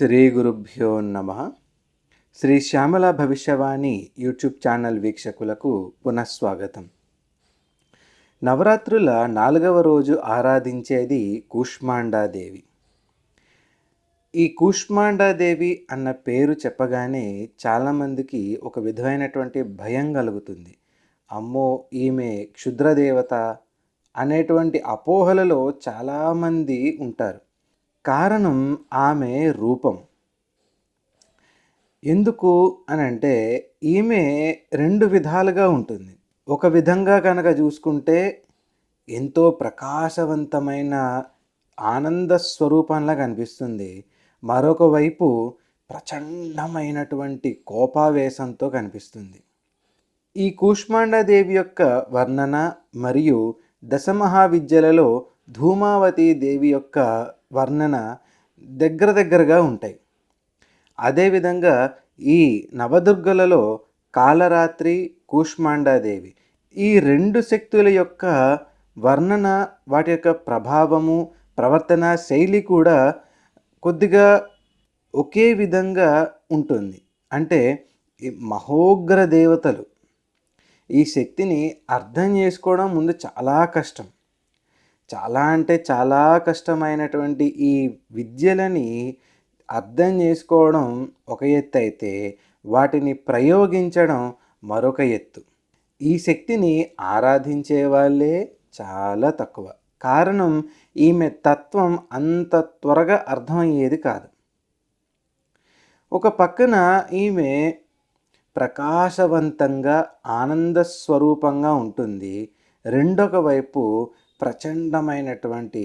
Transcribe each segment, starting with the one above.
శ్రీ గురుభ్యో నమ. Shri Shyamala Bhavishyavani YouTube channel వీక్షకులకు పునఃస్వాగతం. నవరాత్రుల నాలుగవ రోజు ఆరాధించేది కూష్మాండాదేవి. ఈ కూష్మాండాదేవి అన్న పేరు చెప్పగానే చాలామందికి ఒక విధమైనటువంటి భయం కలుగుతుంది. అమ్మో ఈమె క్షుద్రదేవత అనేటువంటి అపోహలలో చాలామంది ఉంటారు. కారణం ఆమె రూపం. ఎందుకు అని అంటే ఈమె రెండు విధాలుగా ఉంటుంది. ఒక విధంగా కనుక చూసుకుంటే ఎంతో ప్రకాశవంతమైన ఆనంద స్వరూపంలా కనిపిస్తుంది. మరొక వైపు ప్రచండమైనటువంటి కోపావేశంతో కనిపిస్తుంది. ఈ కూష్మాండదేవి యొక్క వర్ణన మరియు దశమహావిద్యలలో ధూమావతి దేవి యొక్క వర్ణన దగ్గర దగ్గరగా ఉంటాయి. అదేవిధంగా ఈ నవదుర్గలలో కాలరాత్రి కూష్మాండాదేవి ఈ రెండు శక్తుల యొక్క వర్ణన వాటి యొక్క ప్రభావము ప్రవర్తన శైలి కూడా కొద్దిగా ఒకే విధంగా ఉంటుంది. అంటే ఈ మహోగ్ర దేవతలు ఈ శక్తిని అర్థం చేసుకోవడం ముందు చాలా కష్టం. చాలా అంటే చాలా కష్టమైనటువంటి ఈ విద్యలని అర్థం చేసుకోవడం ఒక ఎత్తు అయితే వాటిని ప్రయోగించడం మరొక ఎత్తు. ఈ శక్తిని ఆరాధించే వాళ్ళే చాలా తక్కువ. కారణం ఈమె తత్వం అంత త్వరగా అర్థమయ్యేది కాదు. ఒక పక్కన ఈమె ప్రకాశవంతంగా ఆనంద స్వరూపంగా ఉంటుంది. రెండొక వైపు ప్రచండమైనటువంటి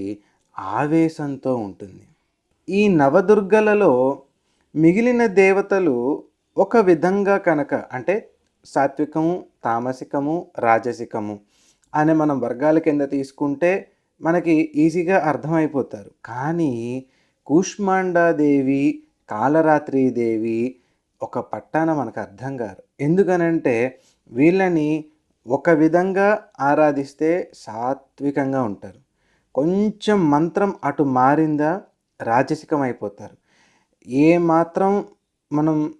ఆవేశంతో ఉంటుంది. ఈ నవదుర్గలలో మిగిలిన దేవతలు ఒక విధంగా కనుక అంటే సాత్వికము తామసికము రాజసికము అనే మనం వర్గాల కింద తీసుకుంటే మనకి ఈజీగా అర్థమైపోతారు. కానీ కూష్మాండాదేవి కాలరాత్రీదేవి ఒక పట్టాన మనకు అర్థం కారు ఎందుకనంటే వీళ్ళని ఒక విధంగా ఆరాధిస్తే సాత్వికంగా ఉంటారు. కొంచెం మంత్రం అటు మారిందా రాజసికం అయిపోతారు ఏ మాత్రం మనం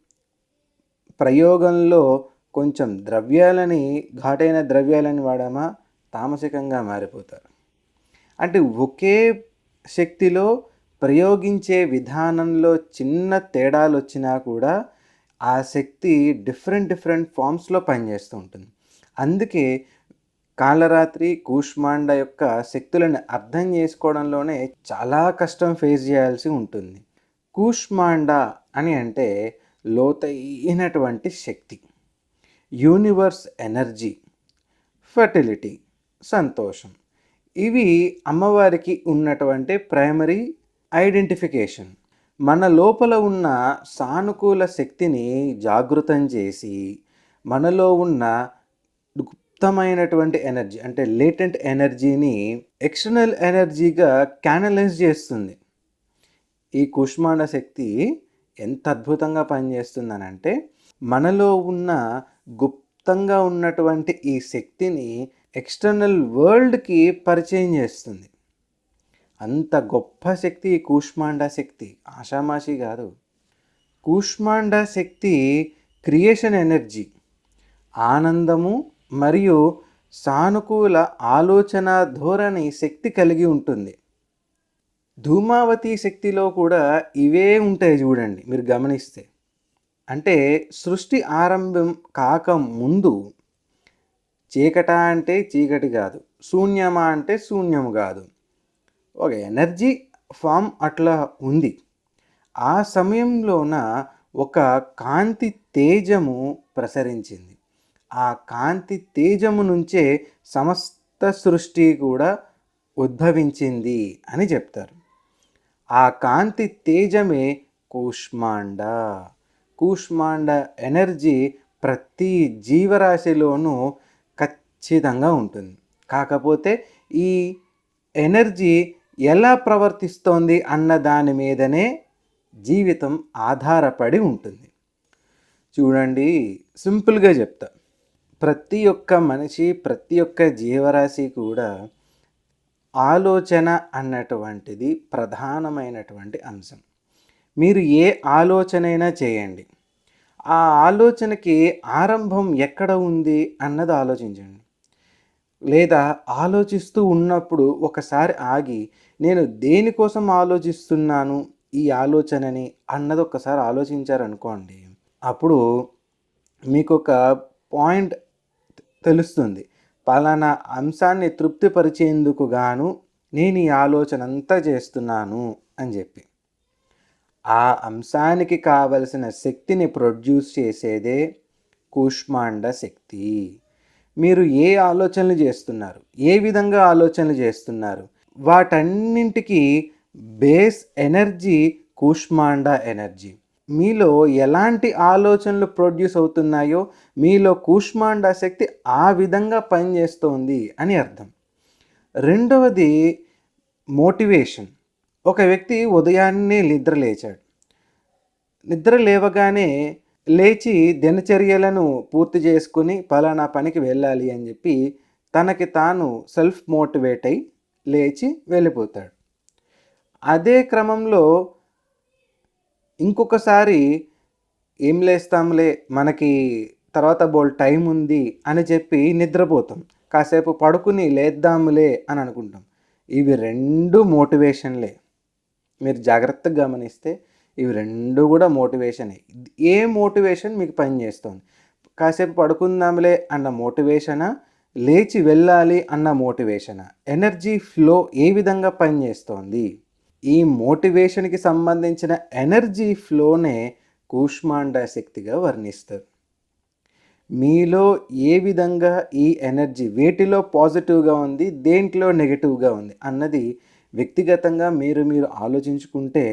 ప్రయోగంలో కొంచెం ద్రవ్యాలని ఘాటైన ద్రవ్యాలని వాడామా తామసికంగా మారిపోతారు. అంటే ఒకే శక్తిలో ప్రయోగించే విధానంలో చిన్న తేడాలు వచ్చినా కూడా ఆ శక్తి డిఫరెంట్ డిఫరెంట్ ఫామ్స్లో పనిచేస్తూ ఉంటుంది. అందుకే కాలరాత్రి కూష్మాండ యొక్క శక్తులను అర్థం చేసుకోవడంలోనే చాలా కష్టం ఫేస్ చేయాల్సి ఉంటుంది. కూష్మాండ అని అంటే లోతైనటువంటి శక్తి. యూనివర్స్ ఎనర్జీ ఫర్టిలిటీ సంతోషం. ఇవి అమ్మవారికి ఉన్నటువంటి ప్రైమరీ ఐడెంటిఫికేషన్. మన లోపల ఉన్న సానుకూల శక్తిని జాగృతం చేసి మనలో ఉన్న గుప్తమైనటువంటి ఎనర్జీ అంటే లేటెంట్ ఎనర్జీని ఎక్స్టర్నల్ ఎనర్జీగా క్యానలైజ్ చేస్తుంది. ఈ కుష్మాండ శక్తి ఎంత అద్భుతంగా పనిచేస్తుందనంటే మనలో ఉన్న గుప్తంగా ఉన్నటువంటి ఈ శక్తిని ఎక్స్టర్నల్ వరల్డ్కి పరిచయం చేస్తుంది. అంత గొప్ప శక్తి ఈ కూష్మాండ శక్తి ఆషామాషి కాదు. కూష్మాండ శక్తి క్రియేషన్ ఎనర్జీ ఆనందము మరియు సానుకూల ఆలోచన ధోరణి శక్తి కలిగి ఉంటుంది. ధూమావతి శక్తిలో కూడా ఇవే ఉంటాయి చూడండి మీరు గమనిస్తే. అంటే సృష్టి ఆరంభం కాక ముందు చీకట అంటే చీకటి కాదు శూన్యమా అంటే శూన్యం కాదు. ఒక ఎనర్జీ ఫామ్ అట్లా ఉంది. ఆ సమయంలోన ఒక కాంతి తేజము ప్రసరించింది. ఆ కాంతి తేజము నుంచే సమస్త సృష్టి కూడా ఉద్భవించింది అని చెప్తారు. ఆ కాంతి తేజమే కూష్మాండ. కూష్మాండ ఎనర్జీ ప్రతి జీవరాశిలోనూ ఖచ్చితంగా ఉంటుంది. కాకపోతే ఈ ఎనర్జీ ఎలా ప్రవర్తిస్తోంది అన్న దాని మీదనే జీవితం ఆధారపడి ఉంటుంది. చూడండి సింపుల్గా చెప్తా. ప్రతి ఒక్క మనిషి ప్రతి ఒక్క జీవరాశి కూడా ఆలోచన అన్నటువంటిది ప్రధానమైనటువంటి అంశం. మీరు ఏ ఆలోచనైనా చేయండి. ఆ ఆలోచనకి ఆరంభం ఎక్కడ ఉంది అన్నది ఆలోచించండి. లేదా ఆలోచిస్తూ ఉన్నప్పుడు ఒకసారి ఆగి నేను దేనికోసం ఆలోచిస్తున్నాను ఈ ఆలోచనని అన్నది ఒకసారి ఆలోచించారనుకోండి అప్పుడు మీకు ఒక పాయింట్ తెలుస్తుంది. పలానా అంశాన్ని తృప్తిపరిచేందుకు గాను నేను ఈ ఆలోచన అంతా చేస్తున్నాను అని చెప్పి. ఆ అంశానికి కావలసిన శక్తిని ప్రొడ్యూస్ చేసేదే కూష్మాండ శక్తి. మీరు ఏ ఆలోచనలు చేస్తున్నారు? ఏ విధంగా ఆలోచనలు చేస్తున్నారు? వాటన్నింటికి బేస్ ఎనర్జీ కూష్మాండ ఎనర్జీ. మీలో ఎలాంటి ఆలోచనలు ప్రొడ్యూస్ అవుతున్నాయో మీలో కూష్మాండ శక్తి ఆ విధంగా పనిచేస్తోంది అని అర్థం. రెండవది మోటివేషన్. ఒక వ్యక్తి ఉదయాన్నే నిద్ర లేచాడు. నిద్ర లేవగానే లేచి దినచర్యలను పూర్తి చేసుకుని పలానా పనికి వెళ్ళాలి అని చెప్పి తనకి తాను సెల్ఫ్ మోటివేట్ అయి లేచి వెళ్ళిపోతాడు. అదే క్రమంలో ఇంకొకసారి ఏం లేస్తాంలే మనకి తర్వాత బోల్ టైం ఉంది అని చెప్పి నిద్రపోతాం. కాసేపు పడుకుని లేద్దాంలే అని అనుకుంటాం. ఇవి రెండు మోటివేషన్లే. మీరు జాగ్రత్తగా గమనిస్తే ఇవి రెండు కూడా మోటివేషనే. ఏ మోటివేషన్ మీకు పని చేస్తుంది? కాసేపు పడుకుందాంలే అన్న మోటివేషనా? లేచి వెళ్ళాలి అన్న మోటివేషనా? ఎనర్జీ ఫ్లో ఏ విధంగా పనిచేస్తోంది ఈ మోటివేషన్కి సంబంధించిన ఎనర్జీ ఫ్లోనే కూష్మాండ శక్తిగా వర్ణిస్తారు. మీలో ఏ విధంగా ఈ ఎనర్జీ వేటిలో పాజిటివ్గా ఉంది దేంట్లో నెగిటివ్గా ఉంది అన్నది వ్యక్తిగతంగా మీరు మీరు ఆలోచించుకుంటే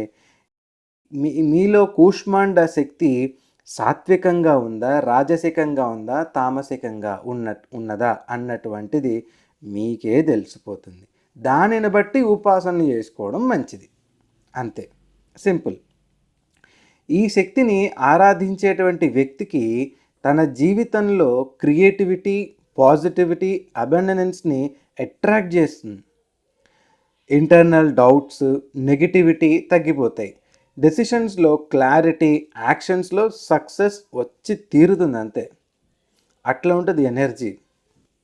మీ మీలో కూష్మాండ శక్తి సాత్వికంగా ఉందా రాజసికంగా ఉందా తామసికంగా ఉన్న ఉన్నదా అన్నటువంటిది మీకే తెలిసిపోతుంది. దానిని బట్టి ఉపాసన చేసుకోవడం మంచిది. అంతే. సింపుల్. ఈ శక్తిని ఆరాధించేటువంటి వ్యక్తికి తన జీవితంలో క్రియేటివిటీ పాజిటివిటీ అబండనెన్స్ని అట్రాక్ట్ చేస్తుంది. ఇంటర్నల్ డౌట్స్ నెగిటివిటీ తగ్గిపోతాయి. డెసిషన్స్లో క్లారిటీ యాక్షన్స్లో సక్సెస్ వచ్చి తీరుతుంది అంతే. అట్లా ఉంటుంది ఎనర్జీ.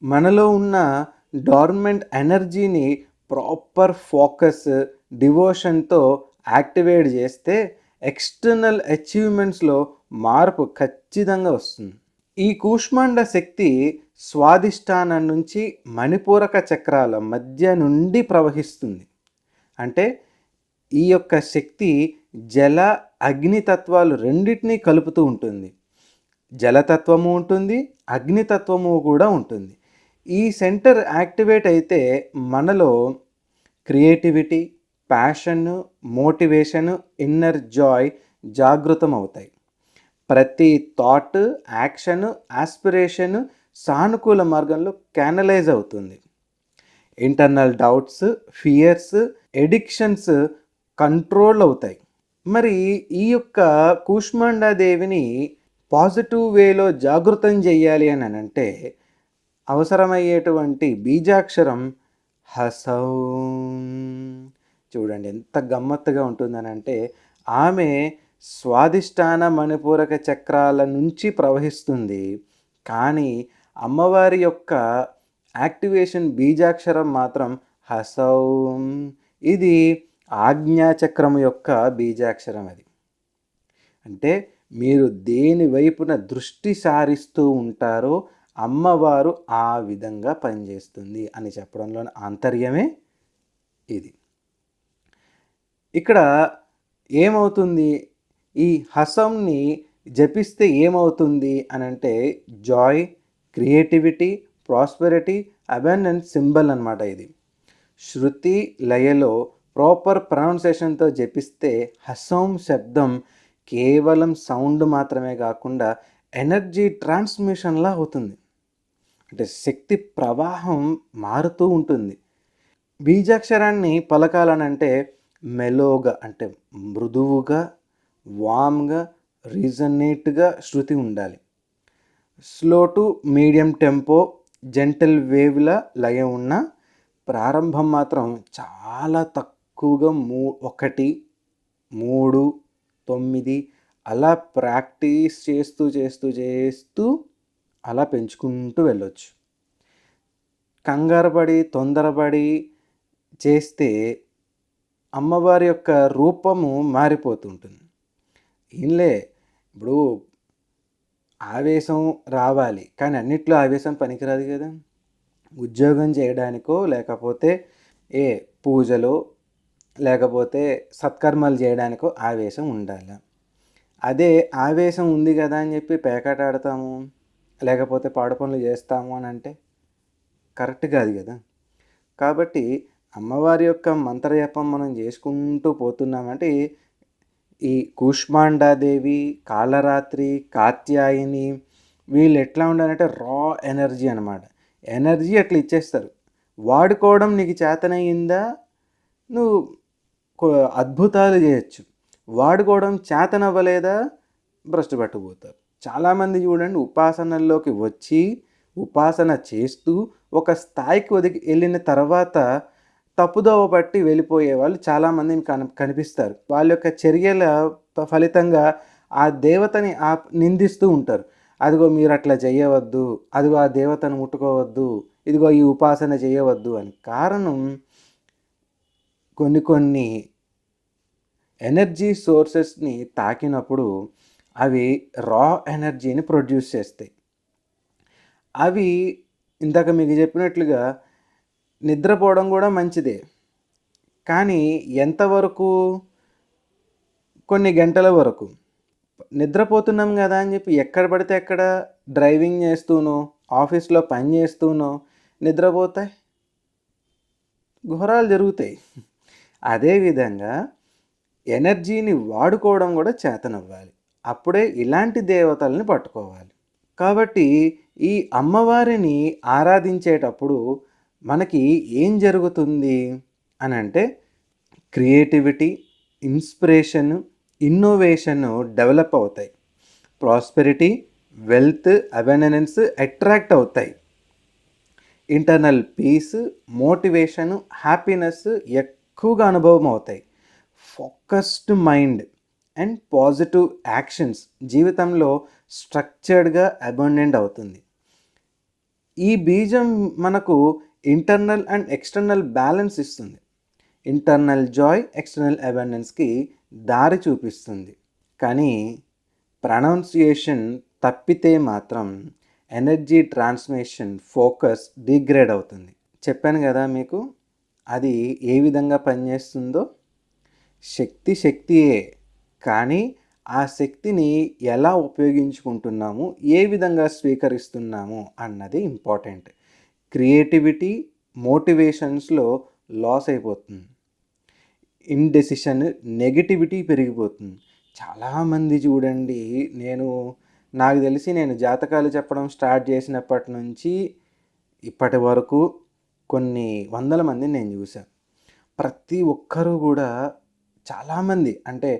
మనలో ఉన్న డార్మెంట్ ఎనర్జీని ప్రాపర్ ఫోకస్ డివోషన్తో యాక్టివేట్ చేస్తే ఎక్స్టర్నల్ అచీవ్మెంట్స్లో మార్పు ఖచ్చితంగా వస్తుంది. ఈ కూష్మాండ శక్తి స్వాధిష్టానం నుంచి మణిపూరక చక్రాల మధ్య నుండి ప్రవహిస్తుంది. అంటే ఈ యొక్క శక్తి జల అగ్నితత్వాలు రెండింటినీ కలుపుతూ ఉంటుంది. జలతత్వము ఉంటుంది అగ్నితత్వము కూడా ఉంటుంది. ఈ సెంటర్ యాక్టివేట్ అయితే మనలో creativity passion motivation inner joy జాగృతం అవుతాయి ప్రతి థాట్ యాక్షన్ ఆస్పిరేషన్ సానుకూల మార్గంలో క్యానలైజ్ అవుతుంది. Internal doubts fears addictions control అవుతాయి. మరి ఈ యొక్క కూష్మాండాదేవిని పాజిటివ్ వేలో జాగృతం చేయాలి అని అంటే అవసరమయ్యేటువంటి బీజాక్షరం హసౌ. చూడండి ఎంత గమ్మత్తుగా ఉంటుందని అంటే ఆమె స్వాదిష్టాన మణిపూరక చక్రాల నుంచి ప్రవహిస్తుంది. కానీ అమ్మవారి యొక్క యాక్టివేషన్ బీజాక్షరం మాత్రం హసౌం. ఇది ఆజ్ఞాచక్రం యొక్క బీజాక్షరం అది. అంటే మీరు దేని వైపున దృష్టి సారిస్తూ ఉంటారో అమ్మవారు ఆ విధంగా పనిచేస్తుంది అని చెప్పడంలోని ఆంతర్యమే ఇది. ఇక్కడ ఏమవుతుంది? ఈ హసంని జపిస్తే ఏమవుతుంది అని అంటే joy creativity prosperity abundance symbol అనమాట ఇది. శృతి లయలో ప్రాపర్ ప్రొనౌన్సేషన్తో జపిస్తే హసం శబ్దం కేవలం సౌండ్ మాత్రమే కాకుండా ఎనర్జీ ట్రాన్స్మిషన్లా అవుతుంది. అంటే శక్తి ప్రవాహం మారుతూ ఉంటుంది. బీజాక్షరాన్ని పలకాలనంటే మెలోగా అంటే మృదువుగా వామ్గా రీజనేట్గా శృతి ఉండాలి. Slow to medium tempo gentle వేవ్ల లయ ఉన్న ప్రారంభం మాత్రం చాలా తక్కువగా మూ ఒకటి మూడు తొమ్మిది అలా ప్రాక్టీస్ చేస్తూ చేస్తూ చేస్తూ అలా పెంచుకుంటూ వెళ్ళొచ్చు. కంగారపడి తొందరపడి చేస్తే అమ్మవారి యొక్క రూపము మారిపోతుంటుంది. ఏంలే ఇప్పుడు ఆవేశం రావాలి కానీ అన్నిట్లో ఆవేశం పనికిరాదు కదా. ఉద్యోగం చేయడానికో లేకపోతే ఏ పూజలో లేకపోతే సత్కర్మలు చేయడానికో ఆవేశం ఉండాలి. అదే ఆవేశం ఉంది కదా అని చెప్పి పేకాట ఆడతాము. లేకపోతే పాడు పనులు చేస్తాము అని అంటే కరెక్ట్ కాదు కదా. కాబట్టి అమ్మవారి యొక్క మంత్రజపం మనం చేసుకుంటూ పోతున్నామంటే ఈ కూష్మాండాదేవి కాళరాత్రి కాత్యాయని వీళ్ళు ఎట్లా ఉండాలంటే రా ఎనర్జీ అనమాట ఎనర్జీ అట్లా ఇచ్చేస్తారు. వాడుకోవడం నీకు చేతనయ్యిందా? నువ్వు అద్భుతాలు చేయొచ్చు. వాడుకోవడం చేతనవ్వలేదా? భ్రష్టు పట్టుకుపోతారు. చాలామంది చూడండి ఉపాసనల్లోకి వచ్చి ఉపాసన చేస్తూ ఒక స్థాయికి ఒదిగి వెళ్ళిన తర్వాత తప్పుదోవ పట్టి వెళ్ళిపోయే వాళ్ళు చాలామంది కన కనిపిస్తారు. వాళ్ళ యొక్క చర్యల ఫలితంగా ఆ దేవతని ఆ నిందిస్తూ ఉంటారు. అదిగో మీరు అట్లా చేయవద్దు అదిగో ఆ దేవతను ముట్టుకోవద్దు ఇదిగో ఈ ఉపాసన చేయవద్దు అని కారణం కొన్ని కొన్ని ఎనర్జీ సోర్సెస్ని తాకినప్పుడు అవి రా ఎనర్జీని ప్రొడ్యూస్ చేస్తాయి. అవి ఇందాక మీకు చెప్పినట్లుగా నిద్రపోవడం కూడా మంచిదే. కానీ ఎంతవరకు? కొన్ని గంటల వరకు. నిద్రపోతున్నాం కదా అని చెప్పి ఎక్కడ పడితే ఎక్కడ డ్రైవింగ్ చేస్తూనో ఆఫీస్లో పని చేస్తూనో నిద్రపోతాయి. ఘోరాలు జరుగుతాయి. అదేవిధంగా ఎనర్జీని వాడుకోవడం కూడా చేతనవ్వాలి. అప్పుడే ఇలాంటి దేవతల్ని పట్టుకోవాలి. కాబట్టి ఈ అమ్మవారిని ఆరాధించేటప్పుడు మనకి ఏం జరుగుతుంది అని అంటే క్రియేటివిటీ ఇన్స్పిరేషన్ ఇన్నోవేషన్ డెవలప్ అవుతాయి. ప్రాస్పెరిటీ వెల్త్ అబెండెన్స్ అట్రాక్ట్ అవుతాయి. ఇంటర్నల్ పీస్ మోటివేషన్ హ్యాపీనెస్ ఎక్కువగా అనుభవం అవుతాయి. Focused mind and positive actions జీవితంలో స్ట్రక్చర్డ్గా అబండెంట్ అవుతుంది. ఈ బీజం మనకు ఇంటర్నల్ అండ్ ఎక్స్టర్నల్ బ్యాలెన్స్ ఇస్తుంది. ఇంటర్నల్ జాయ్ ఎక్స్టర్నల్ అబండెన్స్కి దారి చూపిస్తుంది. కానీ ప్రొనౌన్సియేషన్ తప్పితే మాత్రం ఎనర్జీ ట్రాన్స్మిషన్ ఫోకస్ డిగ్రేడ్ అవుతుంది. చెప్పాను కదా మీకు అది ఏ విధంగా పనిచేస్తుందో? శక్తి శక్తియే కానీ ఆ శక్తిని ఎలా ఉపయోగించుకుంటున్నాము ఏ విధంగా స్వీకరిస్తున్నాము అన్నది ఇంపార్టెంట్. క్రియేటివిటీ మోటివేషన్స్లో లాస్ అయిపోతుంది. ఇండెసిషన్ నెగటివిటీ పెరిగిపోతుంది. చాలామంది చూడండి నేను నాకు తెలిసి నేను జాతకాలు చెప్పడం స్టార్ట్ చేసినప్పటి నుంచి ఇప్పటి వరకు కొన్ని వందల మందిని నేను చూశాను ప్రతి ఒక్కరూ కూడా చాలామంది అంటే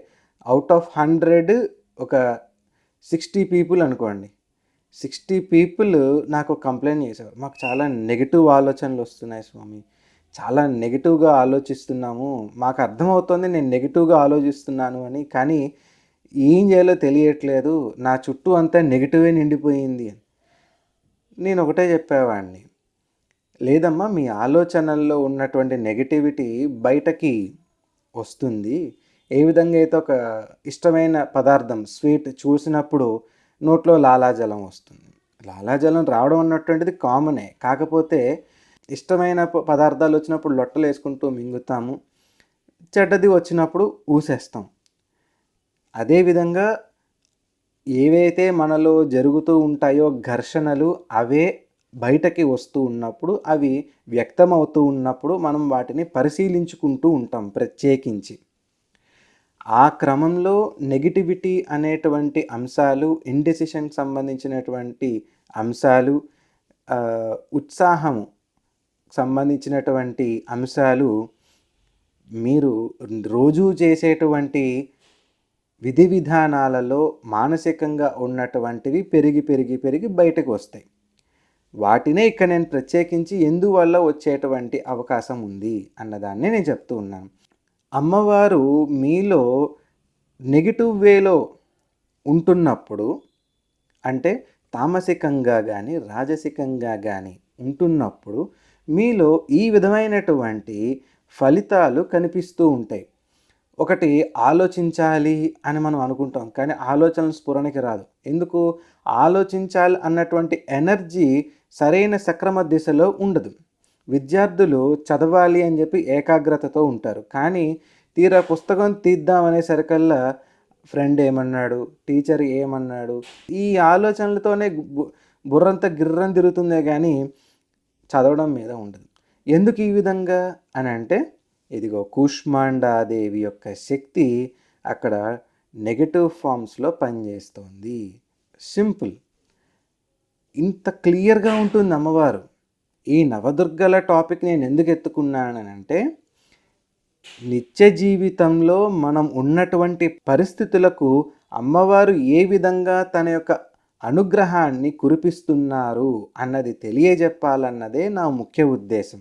అవుట్ ఆఫ్ హండ్రెడ్ ఒక సిక్స్టీ పీపుల్ అనుకోండి. సిక్స్టీ పీపుల్ నాకు కంప్లైంట్ చేశారు. మాకు చాలా నెగిటివ్ ఆలోచనలు వస్తున్నాయి స్వామి. చాలా నెగిటివ్గా ఆలోచిస్తున్నాము. మాకు అర్థమవుతుంది నేను నెగిటివ్గా ఆలోచిస్తున్నాను అని. కానీ ఏం చేయాలో తెలియట్లేదు. నా చుట్టూ అంతా నెగిటివే నిండిపోయింది అని. నేను ఒకటే చెప్పేవాడిని. లేదమ్మా మీ ఆలోచనల్లో ఉన్నటువంటి నెగిటివిటీ బయటకి వస్తుంది. ఏ విధంగా అయితే ఒక ఇష్టమైన పదార్థం స్వీట్ చూసినప్పుడు నోట్లో లాలాజలం వస్తుంది. లాలాజలం రావడం అన్నటువంటిది కామనే. కాకపోతే ఇష్టమైన పదార్థాలు వచ్చినప్పుడు లొట్టలు వేసుకుంటూ మింగుతాము. చెడ్డది వచ్చినప్పుడు ఊసేస్తాం. అదేవిధంగా ఏవైతే మనలో జరుగుతూ ఉంటాయో ఘర్షణలు అవే బయటకి వస్తూ ఉన్నప్పుడు అవి వ్యక్తమవుతూ ఉన్నప్పుడు మనం వాటిని పరిశీలించుకుంటూ ఉంటాం ప్రత్యేకించి. ఆ క్రమంలో నెగిటివిటీ అనేటువంటి అంశాలు ఇండెసిషన్కి సంబంధించినటువంటి అంశాలు ఉత్సాహము సంబంధించినటువంటి అంశాలు మీరు రోజూ చేసేటువంటి విధి విధానాలలో మానసికంగా ఉన్నటువంటివి పెరిగి పెరిగి పెరిగి బయటకు వస్తాయి. వాటినే ఇక్కడ నేను ప్రత్యేకించి ఎందువల్ల వచ్చేటువంటి అవకాశం ఉంది అన్నదాన్ని నేను చెప్తూ ఉన్నాను. అమ్మవారు మీలో నెగిటివ్ వేలో ఉంటున్నప్పుడు అంటే తామసికంగా కానీ రాజసికంగా కానీ ఉంటున్నప్పుడు మీలో ఈ విధమైనటువంటి ఫలితాలు కనిపిస్తూ ఉంటాయి. ఒకటి ఆలోచించాలి అని మనం అనుకుంటాం కానీ ఆలోచన స్ఫురణకి రాదు. ఎందుకు? ఆలోచించాలి అన్నటువంటి ఎనర్జీ సరైన సక్రమ దిశలో ఉండదు. విద్యార్థులు చదవాలి అని చెప్పి ఏకాగ్రతతో ఉంటారు. కానీ తీరా పుస్తకం తీద్దామనే సరికల్లా ఫ్రెండ్ ఏమన్నాడు? టీచర్ ఏమన్నాడు? ఈ ఆలోచనలతోనే బుర్రంతా గిర్రం తిరుగుతుందే కానీ చదవడం మీద ఉండదు. ఎందుకు ఈ విధంగా? అని అంటే ఇదిగో కూష్మాండాదేవి యొక్క శక్తి అక్కడ నెగటివ్ ఫామ్స్లో పనిచేస్తోంది. సింపుల్. ఇంత క్లియర్గా ఉంటుంది అమ్మవారు. ఈ నవదుర్గల టాపిక్ నేను ఎందుకు ఎత్తుకున్నానంటే నిత్య జీవితంలో మనం ఉన్నటువంటి పరిస్థితులకు అమ్మవారు ఏ విధంగా తన యొక్క అనుగ్రహాన్ని కురిపిస్తున్నారు అన్నది తెలియజెప్పాలన్నదే నా ముఖ్య ఉద్దేశం.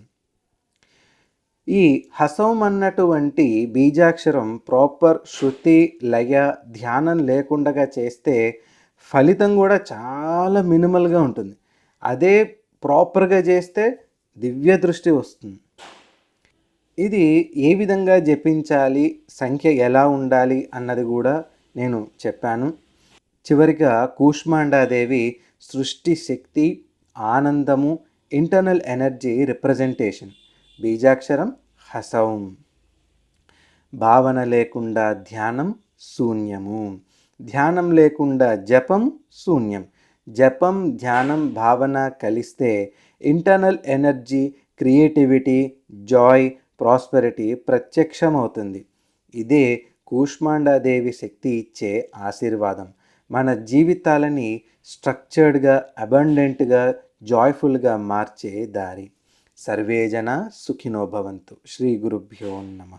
ఈ హసం అన్నటువంటి బీజాక్షరం ప్రాపర్ శృతి లయ ధ్యానం లేకుండా చేస్తే ఫలితం కూడా చాలా మినిమల్గా ఉంటుంది. అదే ప్రాపర్గా చేస్తే దివ్య దృష్టి వస్తుంది. ఇది ఏ విధంగా జపించాలి సంఖ్య ఎలా ఉండాలి అన్నది కూడా నేను చెప్పాను. చివరిగా కూష్మాండాదేవి సృష్టి శక్తి ఆనందము ఇంటర్నల్ ఎనర్జీ రిప్రజెంటేషన్ బీజాక్షరం హసౌం. భావన లేకుండా ధ్యానం శూన్యము. ధ్యానం లేకుండా జపం శూన్యం. జపం ధ్యానం భావన కలిస్తే internal energy creativity joy prosperity ప్రత్యక్షమవుతుంది. ఇదే కూష్మాండాదేవి శక్తి ఇచ్చే ఆశీర్వాదం. మన జీవితాలని స్ట్రక్చర్డ్గా అబండెంట్గా జాయ్ఫుల్గా మార్చే దారి. సర్వేజన సుఖినో భవంతు. శ్రీ గురుభ్యో నమ.